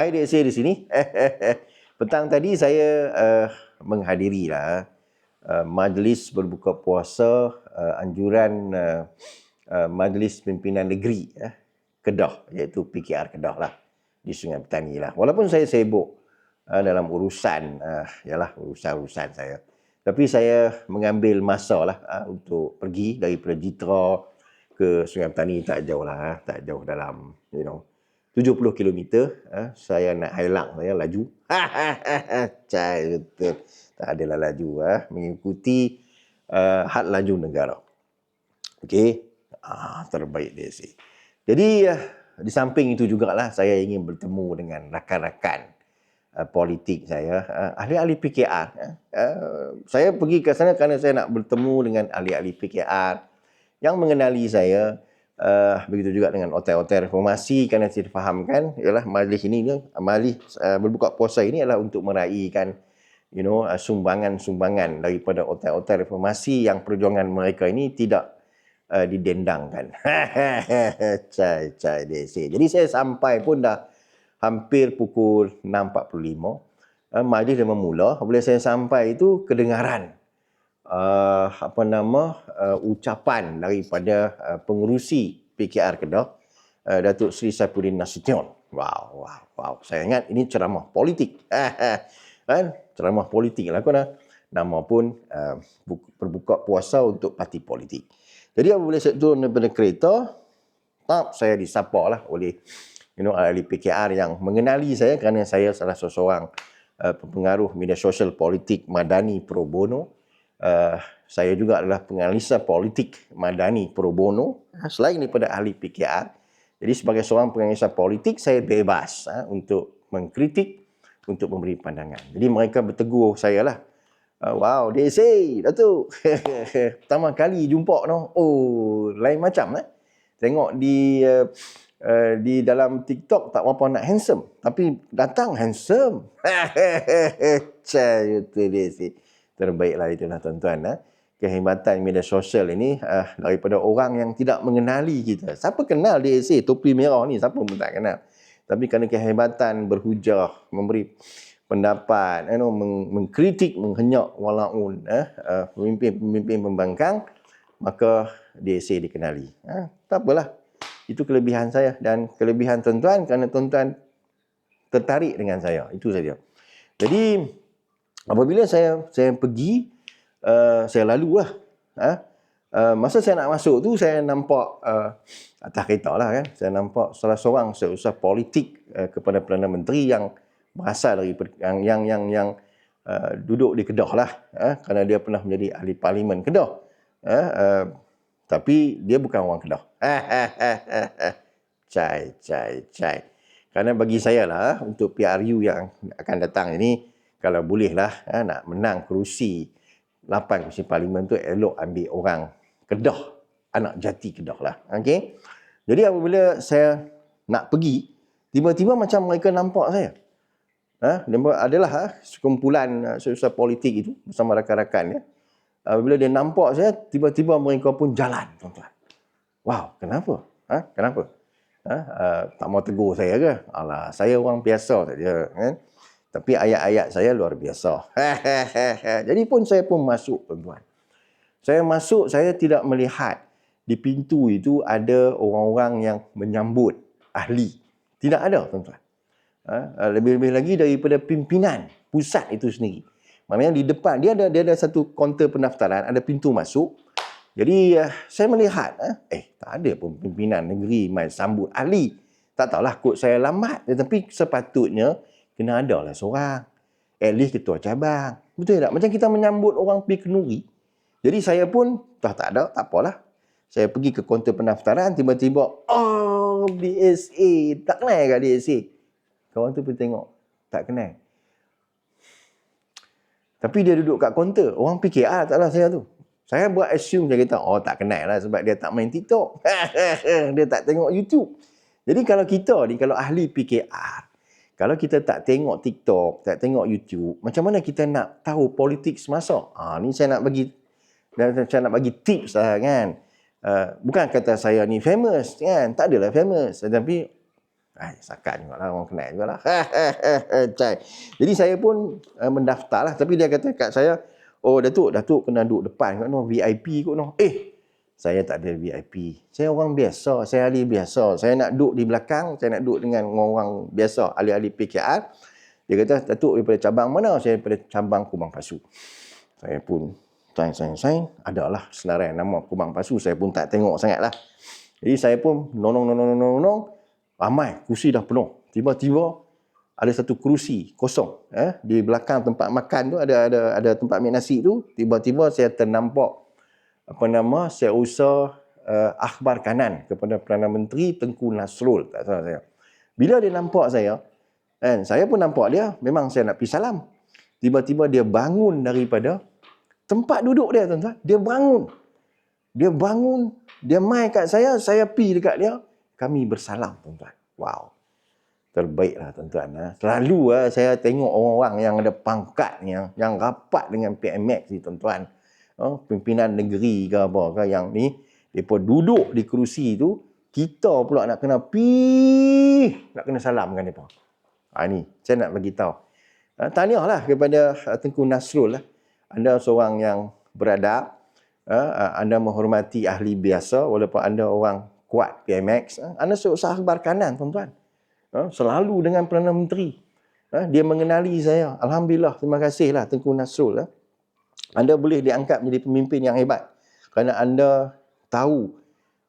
Hai DSA di sini. Petang tadi saya uh, menghadiri lah uh, majlis berbuka puasa uh, anjuran uh, uh, Majlis Pimpinan Negeri uh, Kedah iaitu PKR Kedah lah di Sungai Petani lah. Walaupun saya sibuk uh, dalam urusan uh, yalah urusan-urusan saya. Tapi saya mengambil masa lah uh, untuk pergi daripada Jitra ke Sungai Petani tak jauh lah, uh, tak jauh dalam you know 70 km uh, saya nak highlang saya laju. Cai betul. Tak adalah laju uh, mengikuti uh, had laju negara. Okey. Ah terbaik dia sih. Jadi uh, di samping itu jugalah saya ingin bertemu dengan rakan-rakan uh, politik saya, uh, ahli-ahli PKR. Uh, saya pergi ke sana kerana saya nak bertemu dengan ahli-ahli PKR yang mengenali saya uh, begitu juga dengan hotel-hotel reformasi kerana saya fahamkan ialah majlis ini majlis uh, berbuka puasa ini adalah untuk meraihkan you know uh, sumbangan-sumbangan daripada hotel-hotel reformasi yang perjuangan mereka ini tidak uh, didendangkan. cai cai desi. Jadi saya sampai pun dah hampir pukul 6.45. Uh, majlis dah memula. Bila saya sampai itu kedengaran uh, apa nama uh, ucapan daripada uh, pengurusi PKR Kedah uh, Datuk Seri Saifuddin Nasution. Wow, wow, wow. Saya ingat ini ceramah politik. kan? Ceramah politik lah kan. Nama pun uh, berbuka puasa untuk parti politik. Jadi apabila saya turun daripada kereta, tak saya disapa lah oleh you know, ahli PKR yang mengenali saya kerana saya salah seorang uh, pengaruh media sosial politik Madani Pro Bono uh, saya juga adalah penganalisa politik Madani Pro Bono selain daripada ahli PKR. Jadi sebagai seorang penganalisa politik saya bebas uh, untuk mengkritik untuk memberi pandangan. Jadi mereka bertegur saya lah. Uh, wow, they say, Datuk. Pertama kali jumpa no. Oh, lain macam eh. Tengok di uh, uh, di dalam TikTok tak apa nak handsome, tapi datang handsome. Cai itu dia sih terbaiklah itulah tuan-tuan eh. kehebatan media sosial ini uh, daripada orang yang tidak mengenali kita. Siapa kenal dia? Say topi merah ni siapa pun tak kenal. Tapi kerana kehebatan berhujah memberi pendapat you know, meng- mengkritik menghenyak walaun eh, uh, pemimpin-pemimpin pembangkang maka dia say dikenali. Eh, tak apalah. Itu kelebihan saya. Dan kelebihan tuan-tuan kerana tuan-tuan tertarik dengan saya. Itu saja. Jadi apabila saya saya pergi uh, saya lalu lah ha? uh, masa saya nak masuk tu saya nampak uh, atas kereta lah kan? Saya nampak salah seorang seusaha politik uh, kepada Perdana Menteri yang berasal dari yang yang yang, yang uh, duduk di Kedah lah uh, kerana dia pernah menjadi ahli parlimen Kedah uh, uh, tapi dia bukan orang Kedah. Cai cai cai. Kerana bagi saya lah untuk PRU yang akan datang ini kalau bolehlah ha, nak menang kerusi 8 kerusi parlimen tu elok ambil orang Kedah, anak jati Kedah lah. Okey. Jadi apabila saya nak pergi, tiba-tiba macam mereka nampak saya. Ha, adalah ha, sekumpulan uh, sosial politik itu bersama rakan-rakan ya. Apabila dia nampak saya, tiba-tiba mereka pun jalan, tuan-tuan. Wow, kenapa? Ha, kenapa? Ha, uh, tak mau tegur saya ke? Alah, saya orang biasa saja, kan? Tapi ayat-ayat saya luar biasa. Jadi pun saya pun masuk tuan-tuan. Saya masuk, saya tidak melihat di pintu itu ada orang-orang yang menyambut ahli. Tidak ada tuan-tuan. Ha? Lebih-lebih lagi daripada pimpinan pusat itu sendiri. Maknanya di depan, dia ada dia ada satu kaunter pendaftaran, ada pintu masuk. Jadi uh, saya melihat, uh, eh tak ada pun pimpinan negeri main sambut ahli. Tak tahulah kot saya lambat. Tetapi sepatutnya kena ada lah seorang. At least ketua cabang. Betul tak? Macam kita menyambut orang pergi kenuri. Jadi saya pun, dah tak ada, tak apalah. Saya pergi ke kaunter pendaftaran, tiba-tiba, oh, DSA. Tak kenal ke DSA? Kawan tu pun tengok, tak kenal. Tapi dia duduk kat kaunter. Orang fikir, ah, taklah saya tu. Saya buat assume, saya kata, oh, tak kenal lah sebab dia tak main TikTok. dia tak tengok YouTube. Jadi kalau kita ni, kalau ahli PKR, kalau kita tak tengok TikTok, tak tengok YouTube, macam mana kita nak tahu politik semasa? Ha, ni saya nak bagi dan saya nak bagi tips lah kan. Uh, bukan kata saya ni famous kan, tak adalah famous. Tetapi Ay, sakat juga lah orang kenal juga lah. Jadi saya pun uh, mendaftar lah. Tapi dia kata kat saya, oh Datuk, Datuk kena duduk depan kot no, VIP kot no. Eh, saya tak ada VIP. Saya orang biasa, saya ahli biasa. Saya nak duduk di belakang, saya nak duduk dengan orang-orang biasa, ahli-ahli PKR. Dia kata, Datuk daripada cabang mana? Saya daripada cabang Kubang Pasu. Saya pun sign, sign, sign. Adalah senarai nama Kubang Pasu. Saya pun tak tengok sangat lah. Jadi saya pun nonong, nonong, nonong, nonong. Ramai, kursi dah penuh. Tiba-tiba ada satu kursi kosong. Eh? Di belakang tempat makan tu ada ada ada tempat ambil nasi tu. Tiba-tiba saya ternampak apa nama saya usah uh, akhbar kanan kepada Perdana Menteri Tengku Nasrul. Tak salah saya. Bila dia nampak saya, kan, saya pun nampak dia. Memang saya nak pergi salam. Tiba-tiba dia bangun daripada tempat duduk dia tuan-tuan. Dia bangun. Dia bangun, dia mai kat saya, saya pi dekat dia. Kami bersalam tuan-tuan. Wow. Terbaiklah tuan-tuan. Ha. Selalu ha, saya tengok orang-orang yang ada pangkat yang, yang rapat dengan PMX ni tuan-tuan. Ha, pimpinan negeri ke apa ke yang ni. Mereka duduk di kerusi tu. Kita pula nak kena pi nak kena salam dengan mereka. Ha, ni saya nak bagi tahu. Ha, tahniahlah kepada Tengku Nasrul lah anda seorang yang beradab, uh, anda menghormati ahli biasa walaupun anda orang kuat PMX, uh, anda seorang akhbar kanan tuan-tuan. Uh, selalu dengan Perdana Menteri. Uh, dia mengenali saya. Alhamdulillah, terima kasihlah Tengku Nasrul. Anda boleh diangkat menjadi pemimpin yang hebat kerana anda tahu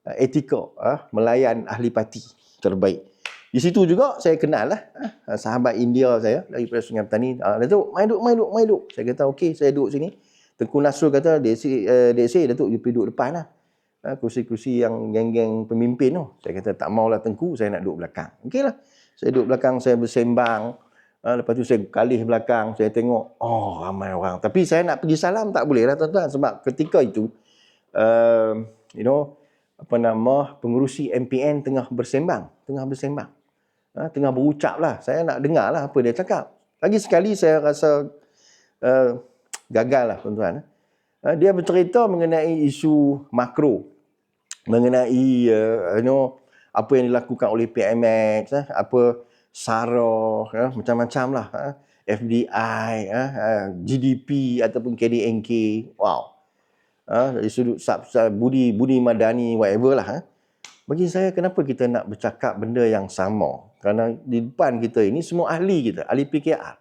uh, etika uh, melayan ahli parti terbaik. Di situ juga saya kenal lah eh, sahabat India saya dari Sungai Petani. Ah, dia tu, main duduk, main duduk, main duduk. Saya kata, okey, saya duduk sini. Tengku Nasrul kata, dia si, uh, dia Datuk, you duduk depan lah. Uh, kursi-kursi yang geng-geng pemimpin tu. Saya kata, tak maulah Tengku, saya nak duduk belakang. Okey lah. Saya duduk belakang, saya bersembang. Uh, lepas tu saya kalih belakang, saya tengok, oh ramai orang. Tapi saya nak pergi salam, tak boleh lah tuan-tuan. Sebab ketika itu, uh, you know, apa nama, pengurusi MPN tengah bersembang. Tengah bersembang ha, tengah berucap lah. Saya nak dengar lah apa dia cakap. Lagi sekali saya rasa uh, gagal lah tuan-tuan. Ha, dia bercerita mengenai isu makro. Mengenai uh, you know, apa yang dilakukan oleh PMX. Ha, apa SARA, ya, macam-macam lah. Ha, FDI, ha, GDP ataupun KDNK. Wow. Ha, dari sudut sub, sub, budi, budi madani, whatever lah. Ha. Bagi saya, kenapa kita nak bercakap benda yang sama? Kerana di depan kita ini semua ahli kita, ahli PKR.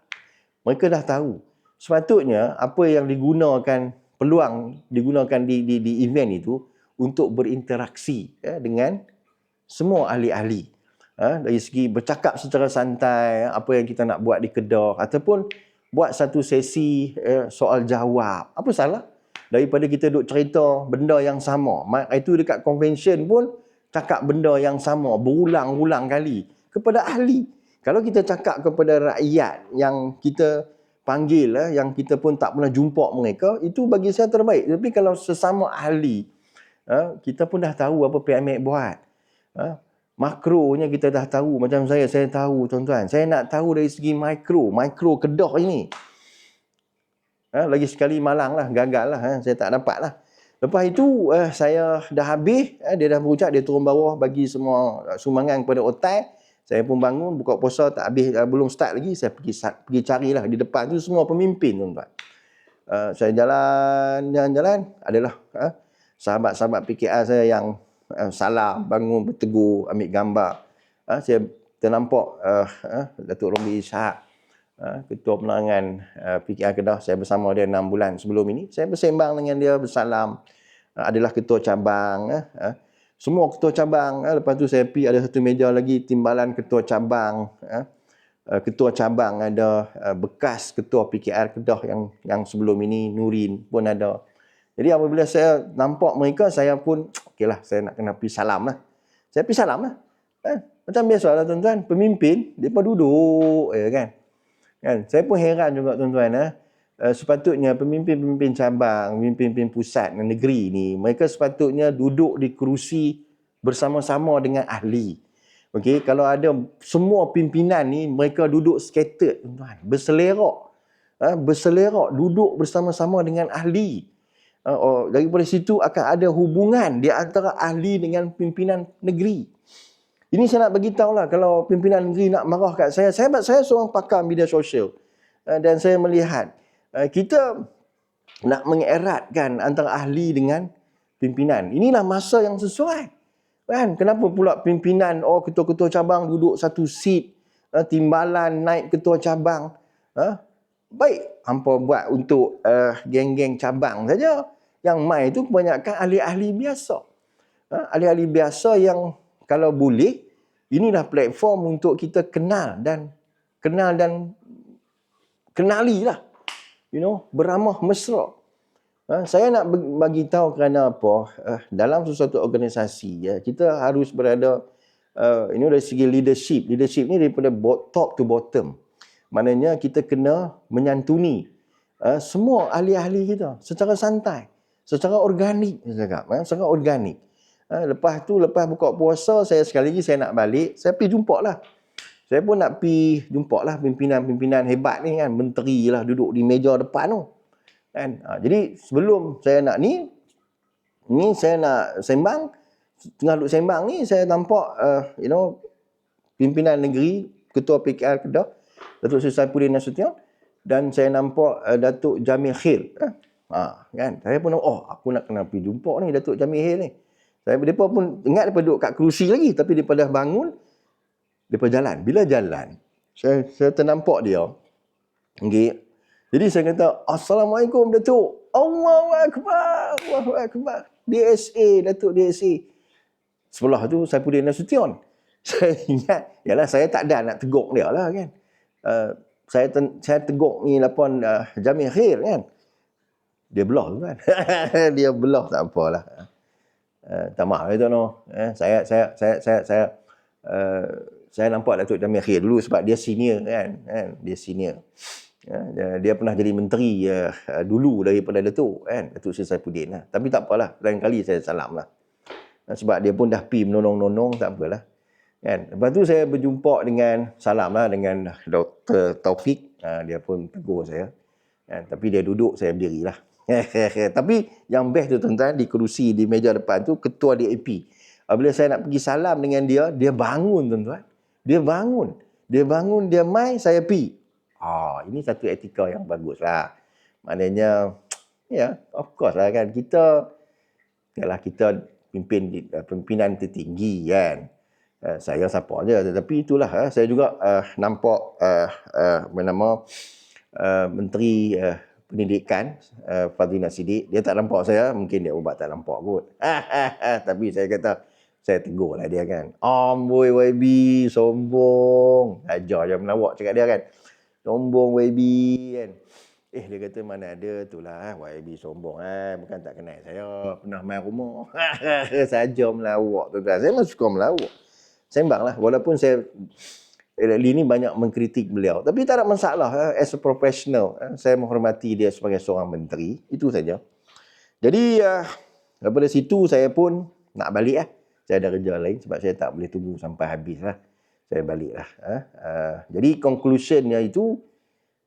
Mereka dah tahu. Sepatutnya apa yang digunakan peluang digunakan di di, di event itu untuk berinteraksi ya, dengan semua ahli-ahli. Ha, dari segi bercakap secara santai apa yang kita nak buat di Kedah ataupun buat satu sesi eh, soal jawab. Apa salah? Daripada kita duk cerita benda yang sama. Itu dekat convention pun cakap benda yang sama berulang-ulang kali kepada ahli. Kalau kita cakap kepada rakyat yang kita panggil, eh, yang kita pun tak pernah jumpa mereka, itu bagi saya terbaik. Tapi kalau sesama ahli, eh, kita pun dah tahu apa PMX buat. Eh, makronya kita dah tahu. Macam saya, saya tahu tuan-tuan. Saya nak tahu dari segi mikro, mikro kedah ini. Lagi sekali malang lah, gagal lah. Saya tak dapat lah. Lepas itu, saya dah habis. Dia dah berucap, dia turun bawah bagi semua sumbangan kepada otai. Saya pun bangun buka puasa tak habis uh, belum start lagi saya pergi pergi carilah di depan tu semua pemimpin tuan-tuan. Uh, saya jalan jalan-jalan adalah uh, sahabat-sahabat PKR saya yang uh, salam, bangun, bertegur, ambil gambar. Uh, saya ternampak uh, uh, Datuk Romli Ishak uh, Ketua Penerangan uh, PKR Kedah. Saya bersama dia 6 bulan sebelum ini. Saya bersembang dengan dia, bersalam. Uh, adalah Ketua Cabang. Uh, uh, semua ketua cabang eh, lepas tu saya pergi ada satu meja lagi timbalan ketua cabang eh ketua cabang ada bekas ketua PKR Kedah yang yang sebelum ini Nurin pun ada jadi apabila saya nampak mereka saya pun okeylah saya nak kena pergi salam lah saya pergi salam lah eh, macam biasa lah tuan-tuan pemimpin mereka duduk ya kan kan saya pun heran juga tuan-tuan eh. Uh, sepatutnya pemimpin-pemimpin cabang, pemimpin-pemimpin pusat negeri ni, mereka sepatutnya duduk di kerusi bersama-sama dengan ahli. Okey, kalau ada semua pimpinan ni mereka duduk scattered tuan-tuan, berselerak. Uh, berselerak duduk bersama-sama dengan ahli. Uh, daripada situ akan ada hubungan di antara ahli dengan pimpinan negeri. Ini saya nak bagi tahu lah kalau pimpinan negeri nak marah kat saya. Saya saya seorang pakar media sosial. Uh, dan saya melihat uh, kita nak mengeratkan antara ahli dengan pimpinan. Inilah masa yang sesuai. Kan? Kenapa pula pimpinan oh ketua-ketua cabang duduk satu seat, uh, timbalan naik ketua cabang. Uh, baik hampa buat untuk uh, geng-geng cabang saja. Yang mai itu kebanyakan ahli-ahli biasa. Uh, ahli-ahli biasa yang kalau boleh inilah platform untuk kita kenal dan kenal dan kenali lah you know beramah mesra ha, saya nak bagi tahu kerana apa uh, dalam sesuatu organisasi ya kita harus berada uh, you know dari segi leadership leadership ni daripada top to bottom maknanya kita kena menyantuni uh, semua ahli-ahli kita secara santai secara organik saya cakap eh, secara organik Ha, lepas tu, lepas buka puasa, saya sekali lagi saya nak balik, saya pergi jumpa lah. Saya pun nak pergi jumpa lah pimpinan-pimpinan hebat ni kan, menteri lah duduk di meja depan tu. Kan? Ha, jadi sebelum saya nak ni, ni saya nak sembang, tengah duduk sembang ni, saya nampak, uh, you know, pimpinan negeri, ketua PKR Kedah, Datuk Seri Saifuddin Nasution, dan saya nampak uh, Datuk Jamil Khil. Ha, ha, kan? Saya pun nampak, oh aku nak kena pergi jumpa ni Datuk Jamil Khil ni. Saya mereka pun ingat mereka duduk kat kerusi lagi tapi mereka dah bangun mereka jalan. Bila jalan, saya saya ternampak dia. Okay. Jadi saya kata, Assalamualaikum Datuk. Allahu Akbar. Allahu Akbar. DSA, Datuk DSA. Sebelah tu saya pun Nasution. Saya ingat, yalah saya tak ada nak teguk dia lah kan. Uh, saya ten, saya teguk ni lapon uh, Jamil Khair kan. Dia belah tu kan. dia belah tak apalah. Uh, tak maaf itu no. Eh, saya saya saya saya saya uh, saya nampak Datuk Jamil Khair dulu sebab dia senior kan, kan? dia senior. Ya, dia, pernah jadi menteri uh, dulu daripada Datuk kan, Datuk Seri Saifuddin lah. Tapi tak apalah, lain kali saya salam lah. Sebab dia pun dah pi menonong-nonong, tak apalah. Kan? Lepas tu saya berjumpa dengan salam lah dengan Dr. Taufik. Uh, dia pun tegur saya. Kan? Tapi dia duduk, saya berdiri lah. Tapi yang best tu tuan-tuan di kerusi di meja depan tu ketua DAP. Bila saya nak pergi salam dengan dia, dia bangun tuan-tuan. Dia bangun. Dia bangun, dia mai, saya pi. Ah, ini satu etika yang bagus lah. Maknanya, ya, yeah, of course lah kan. Kita, yalah kita pimpin uh, pimpinan tertinggi kan. Uh, saya siapa aja tetapi itulah uh, saya juga uh, nampak uh, uh, nama uh, menteri uh, pendidikan uh, Fadlina Sidik dia tak nampak saya. Mungkin dia ubat tak nampak kot. Tapi saya kata saya tegur lah dia kan. Amboi YB sombong. Ajar je melawak cakap dia kan. Sombong YB kan. Eh dia kata mana ada tu lah YB sombong eh. Bukan tak kenal saya. Pernah main rumah. Saja melawak tu saya memang suka melawak sembang lah walaupun saya Lee ni banyak mengkritik beliau. Tapi tak ada masalah. Eh, as a professional, eh, saya menghormati dia sebagai seorang menteri. Itu saja. Jadi, daripada situ saya pun nak balik lah. Saya ada kerja lain sebab saya tak boleh tunggu sampai habis lah. Saya balik lah. Jadi, conclusionnya itu,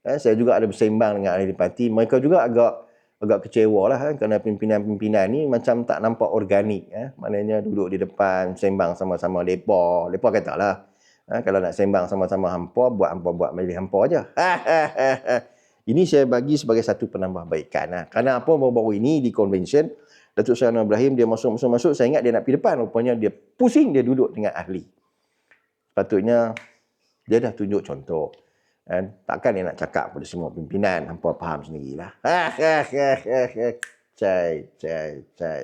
saya juga ada bersembang dengan ahli parti. Mereka juga agak agak kecewa lah kan, kerana pimpinan-pimpinan ni macam tak nampak organik. Eh. Maknanya duduk di depan, sembang sama-sama mereka. Mereka kata lah, Ha, kalau nak sembang sama-sama hampa, buat hampa buat majlis hampa aja. ini saya bagi sebagai satu penambahbaikan. Ha. Kerana apa baru-baru ini di convention, Datuk Seri Ibrahim dia masuk-masuk-masuk, saya ingat dia nak pergi depan. Rupanya dia pusing, dia duduk dengan ahli. Sepatutnya, dia dah tunjuk contoh. Dan takkan dia nak cakap pada semua pimpinan, hampa faham sendirilah. Cai, cai, cai.